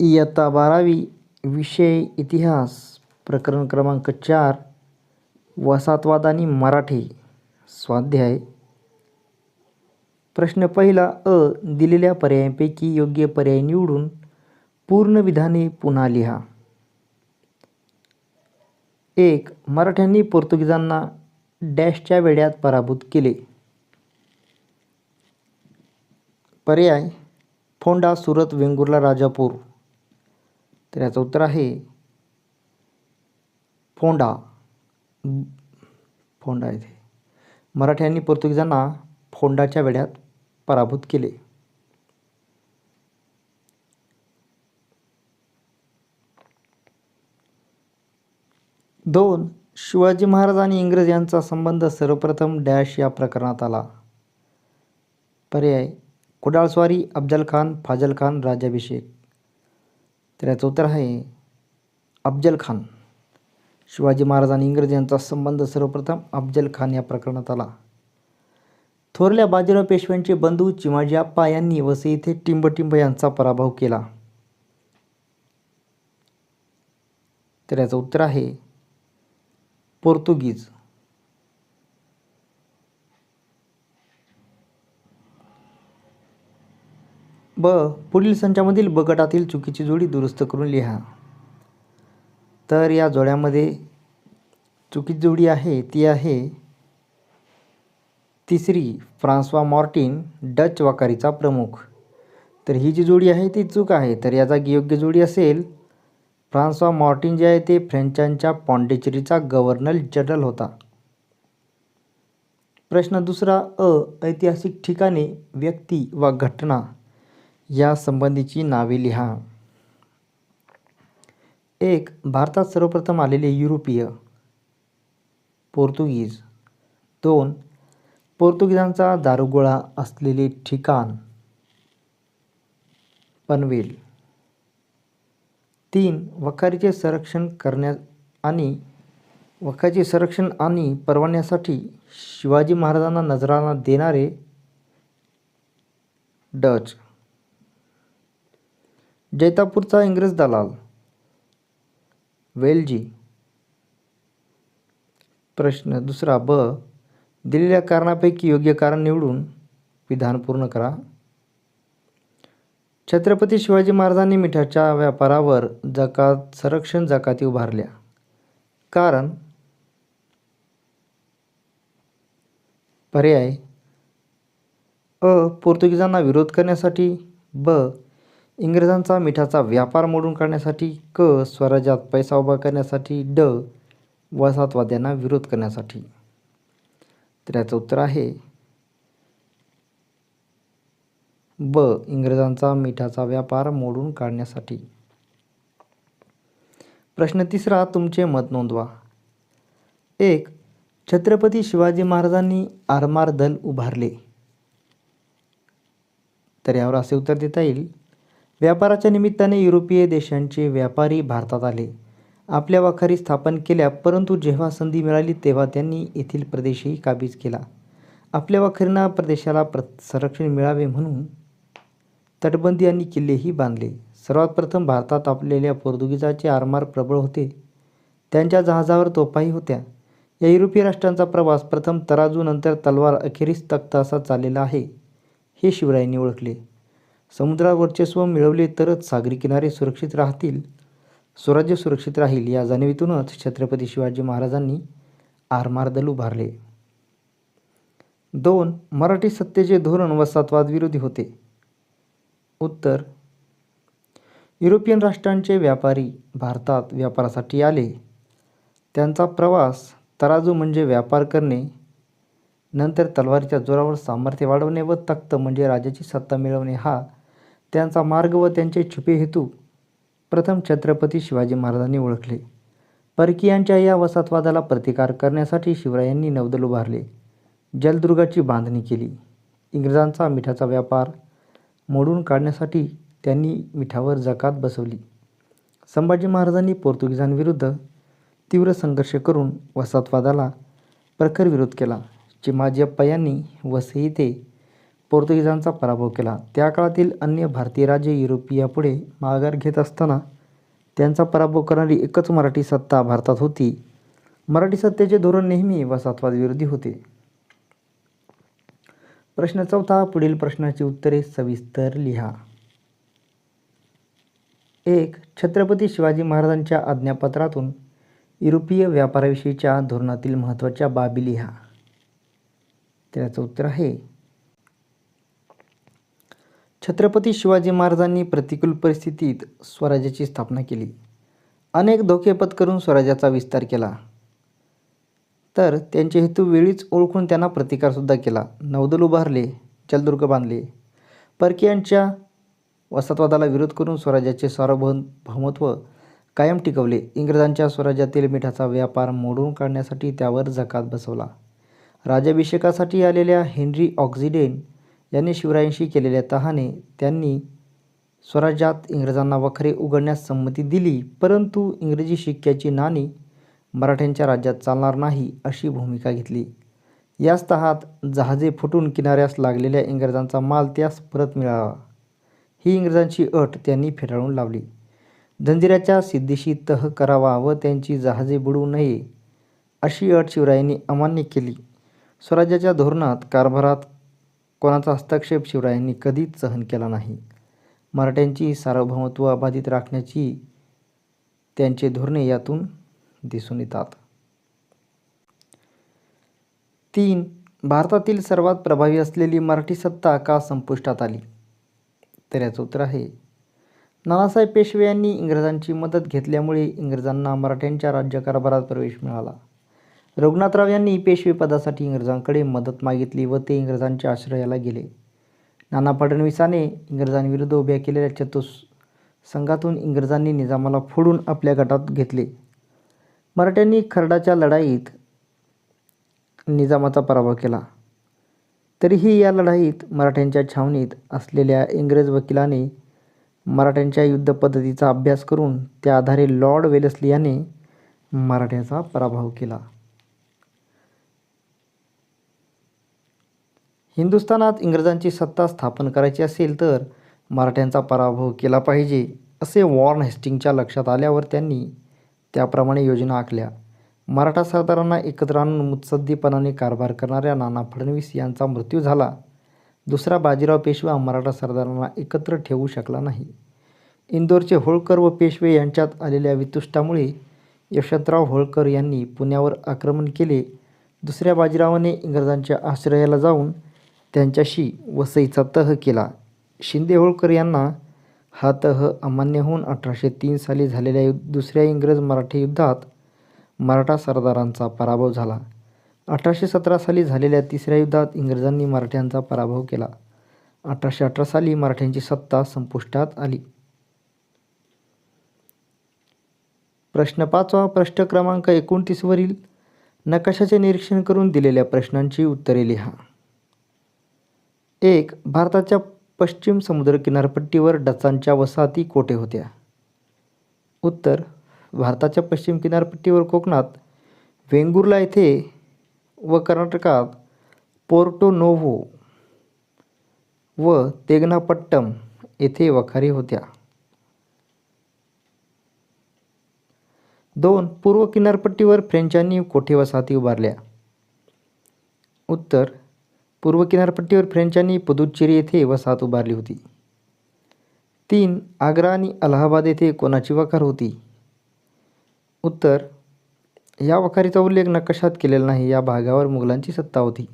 इयत्ता बारावी विषय इतिहास प्रकरण क्रमांक चार वसाहतवाद आणि मराठी स्वाध्याय. प्रश्न पहिला अ दिलेल्या पर्यायांपैकी योग्य पर्याय निवडून पूर्ण विधाने पुन्हा लिहा. एक मराठ्यांनी पोर्तुगीजांना डॅशच्या वेड्यात पराभूत केले. पर्याय फोंडा सुरत वेंगुर्ला राजापूर. तर याचं उत्तर आहे फोंडा. फोंडा येथे. मराठ्यांनी पोर्तुगीजांना फोंडाच्या वेड्यात पराभूत केले. दोन शिवाजी महाराज आणि इंग्रज यांचा संबंध सर्वप्रथम डॅश या प्रकरणात आला. पर्याय कुडाळस्वारी अफजल खान फाजल खान राज्याभिषेक. तर याचं उत्तर आहे अफजल खान. शिवाजी महाराज आणि इंग्रज यांचा संबंध सर्वप्रथम अफजल खान या प्रकरणात आला. थोरल्या बाजीराव पेशव्यांचे बंधू चिमाजी आप्पा यांनी वसई येथे टिंबटिंब यांचा पराभव केला. तर याचं उत्तर आहे पोर्तुगीज. ब पुढील संचामधील ब गटातील चुकीची जोडी दुरुस्त करून लिहा. तर या जोड्यामध्ये चुकीची जोडी आहे ती आहे तिसरी फ्रान्सवा मॉर्टिन डच वाकारीचा प्रमुख. तर ही जी जोडी आहे ती चूक आहे. तर या जागी योग्य जोडी असेल. फ्रान्सवा मॉर्टिन जे आहे ते फ्रेंचांच्या पॉंडेचेरीचा गव्हर्नर जनरल होता. प्रश्न दुसरा अ ऐतिहासिक ठिकाणे व्यक्ती वा घटना. या संबंधीची नावे लिहा. एक भारतात सर्वप्रथम आलेले युरोपीय पोर्तुगीज. दोन पोर्तुगीजांचा दारुगोळा असलेले ठिकाण पनवेल. तीन वखारीचे संरक्षण करण्या आणि वखारीचे संरक्षण आणि परवान्यासाठी शिवाजी महाराजांना नजराला देणारे डच. जैतापूरचा इंग्रज दलाल. वेलजी. प्रश्न दुसरा ब. दिलेल्या कारणापैकी योग्य कारण निवडून विधान पूर्ण करा. छत्रपती शिवाजी महाराजांनी मिठाच्या व्यापारावर जकात संरक्षण जकाती उभारल्या. कारण? पर्याय. अ. पोर्तुगीजांना विरोध करण्यासाठी ब. इंग्रजांचा मिठाचा व्यापार मोडून काढण्यासाठी क स्वराज्यात पैसा उभा करण्यासाठी ड वसाहतवाद्यांना विरोध करण्यासाठी. तर याचं उत्तर आहे ब इंग्रजांचा मिठाचा व्यापार मोडून काढण्यासाठी. प्रश्न तिसरा तुमचे मत नोंदवा. एक छत्रपती शिवाजी महाराजांनी आरमार दल उभारले. तर यावर असे उत्तर देता येईल व्यापाराच्या निमित्ताने युरोपीय देशांचे व्यापारी भारतात आले. आपल्या वाखारी स्थापन केल्या परंतु जेव्हा संधी मिळाली तेव्हा त्यांनी येथील प्रदेशही काबीज केला. आपल्या वाखरींना प्रदेशाला प्र संरक्षण मिळावे म्हणून तटबंदी आणि किल्लेही बांधले. सर्वात प्रथम भारतात आपलेल्या पोर्तुगीजाचे आरमार प्रबळ होते. त्यांच्या जहाजावर तोफाही होत्या. या युरोपीय राष्ट्रांचा प्रवास प्रथम तराजू नंतर तलवार अखेरीस तख्त असा चाललेला आहे हे शिवरायांनी ओळखले. समुद्रावर वर्चस्व मिळवले तरच सागरी किनारे सुरक्षित राहतील. स्वराज्य सुरक्षित राहील या जाणीवीतूनच छत्रपती शिवाजी महाराजांनी आरमार दल उभारले. दोन मराठी सत्तेचे धोरण वसाहतवाद विरोधी होते. उत्तर युरोपियन राष्ट्रांचे व्यापारी भारतात व्यापारासाठी आले. त्यांचा प्रवास तराजू म्हणजे व्यापार करणे नंतर तलवारीच्या जोरावर सामर्थ्य वाढवणे व तख्त म्हणजे राजाची सत्ता मिळवणे हा त्यांचा मार्ग व त्यांचे छुपे हेतू प्रथम छत्रपती शिवाजी महाराजांनी ओळखले. परकीयांच्या या वसाहतवादाला प्रतिकार करण्यासाठी शिवरायांनी नौदल उभारले. जलदुर्गाची बांधणी केली. इंग्रजांचा मिठाचा व्यापार मोडून काढण्यासाठी त्यांनी मिठावर जकात बसवली. संभाजी महाराजांनी पोर्तुगीजांविरुद्ध तीव्र संघर्ष करून वसाहतवादाला प्रखर विरोध केला. चिमाजीअप्पा यांनी वसई येथे पोर्तुगीजांचा पराभव केला. त्या काळातील अन्य भारतीय राज्ये युरोपियापुढे माघार घेत असताना त्यांचा पराभव करणारी एकच मराठी सत्ता भारतात होती. मराठी सत्तेचे धोरण नेहमी वसाहतवाद विरोधी होते. प्रश्न चौथा पुढील प्रश्नाची उत्तरे सविस्तर लिहा. एक छत्रपती शिवाजी महाराजांच्या आज्ञापत्रातून युरोपीय व्यापाराविषयीच्या धोरणातील महत्त्वाच्या बाबी लिहा. त्याचं उत्तर आहे छत्रपती शिवाजी महाराजांनी प्रतिकूल परिस्थितीत स्वराज्याची स्थापना केली. अनेक धोके पत्करून स्वराज्याचा विस्तार केला. तर त्यांचे हेतू वेळीच ओळखून त्यांना प्रतिकारसुद्धा केला. नौदल उभारले जलदुर्ग बांधले. परकीयांच्या वसाहतवादाला विरोध करून स्वराज्याचे सार्वभौमत्व कायम टिकवले. इंग्रजांच्या स्वराज्यातील मिठाचा व्यापार मोडून काढण्यासाठी त्यावर जकात बसवला. राज्याभिषेकासाठी आलेल्या हेनरी ऑक्झिडेन यांनी शिवरायांशी केलेल्या तहाने त्यांनी स्वराज्यात इंग्रजांना वखरे उघडण्यास संमती दिली परंतु इंग्रजी शिक्क्याची नाणी मराठ्यांच्या राज्यात चालणार नाही अशी भूमिका घेतली. याच तहात जहाजे फुटून किनाऱ्यास लागलेल्या इंग्रजांचा माल त्यास परत मिळावा ही इंग्रजांची अट त्यांनी फेटाळून लावली. जंजिऱ्याच्या सिद्धीशी तह करावा व त्यांची जहाजे बुडवू नये अशी अट शिवरायांनी अमान्य केली. स्वराज्याच्या धोरणात कारभारात कोणाचा हस्तक्षेप शिवरायांनी कधीच सहन केला नाही. मराठ्यांची सार्वभौमत्व अबाधित राखण्याची त्यांचे धोरणे यातून दिसून येतात. तीन भारतातील सर्वात प्रभावी असलेली मराठी सत्ता का संपुष्टात आली? तर याचं उत्तर आहे नानासाहेब पेशवे यांनी इंग्रजांची मदत घेतल्यामुळे इंग्रजांना मराठ्यांच्या राज्यकारभारात प्रवेश मिळाला. रघुनाथराव यांनी पेशवेपदासाठी इंग्रजांकडे मदत मागितली व ते इंग्रजांच्या आश्रयाला गेले. नाना फडणवीसाने इंग्रजांविरुद्ध उभ्या केलेल्या चतुस संघातून इंग्रजांनी निजामाला फोडून आपल्या गटात घेतले. मराठ्यांनी खरडाच्या लढाईत निजामाचा पराभव केला. तरीही या लढाईत मराठ्यांच्या छावणीत असलेल्या इंग्रज वकिलाने मराठ्यांच्या युद्धपद्धतीचा अभ्यास करून त्या आधारे लॉर्ड वेलसली याने मराठ्याचा पराभव केला. हिंदुस्थानात इंग्रजांची सत्ता स्थापन करायची असेल तर मराठ्यांचा पराभव केला पाहिजे असे वॉर्न हेस्टिंगच्या लक्षात आल्यावर त्यांनी त्याप्रमाणे योजना आखल्या. मराठा सरदारांना एकत्र आणून मुत्सद्दीपणाने कारभार करणाऱ्या नाना फडणवीस यांचा मृत्यू झाला. दुसरा बाजीराव पेशवा मराठा सरदारांना एकत्र ठेवू शकला नाही. इंदोरचे होळकर व पेशवे यांच्यात आलेल्या वितुष्टामुळे यशवंतराव होळकर यांनी पुण्यावर आक्रमण केले. दुसऱ्या बाजीरावाने इंग्रजांच्या आश्रयाला जाऊन त्यांच्याशी वसईचा तह केला. शिंदे होळकर यांना हा तह अमान्य होऊन अठराशे तीन साली झालेल्या युद्ध दुसऱ्या इंग्रज मराठी युद्धात मराठा सरदारांचा पराभव झाला. अठराशे सतरा साली झालेल्या तिसऱ्या युद्धात इंग्रजांनी मराठ्यांचा पराभव केला. अठराशे अठरा साली मराठ्यांची सत्ता संपुष्टात आली. प्रश्न पाचवा प्रश्न क्रमांक एकोणतीसवरील नकाशाचे निरीक्षण करून दिलेल्या प्रश्नांची उत्तरे लिहा. एक भारताच्या पश्चिम समुद्र किनारपट्टीवर डचांच्या वसाहती कोठे होत्या? उत्तर भारताच्या पश्चिम किनारपट्टीवर कोकणात वेंगुर्ला येथे व कर्नाटकात पोर्टो नोव्हो व तेगनापट्टम येथे वखारी होत्या. दोन पूर्व किनारपट्टीवर फ्रेंचांनी कोठे वसाहती उभारल्या? उत्तर पूर्व किनारपट्टीवर फ्रेंचांनी पुदुच्चेरी येथे वसाहत उभारली होती. तीन आग्रा आणि अलाहाबाद येथे कोणाची वखार होती? उत्तर या वखारीचा उल्लेख नकाशात केलेला नाही या भागावर मुघलांची सत्ता होती.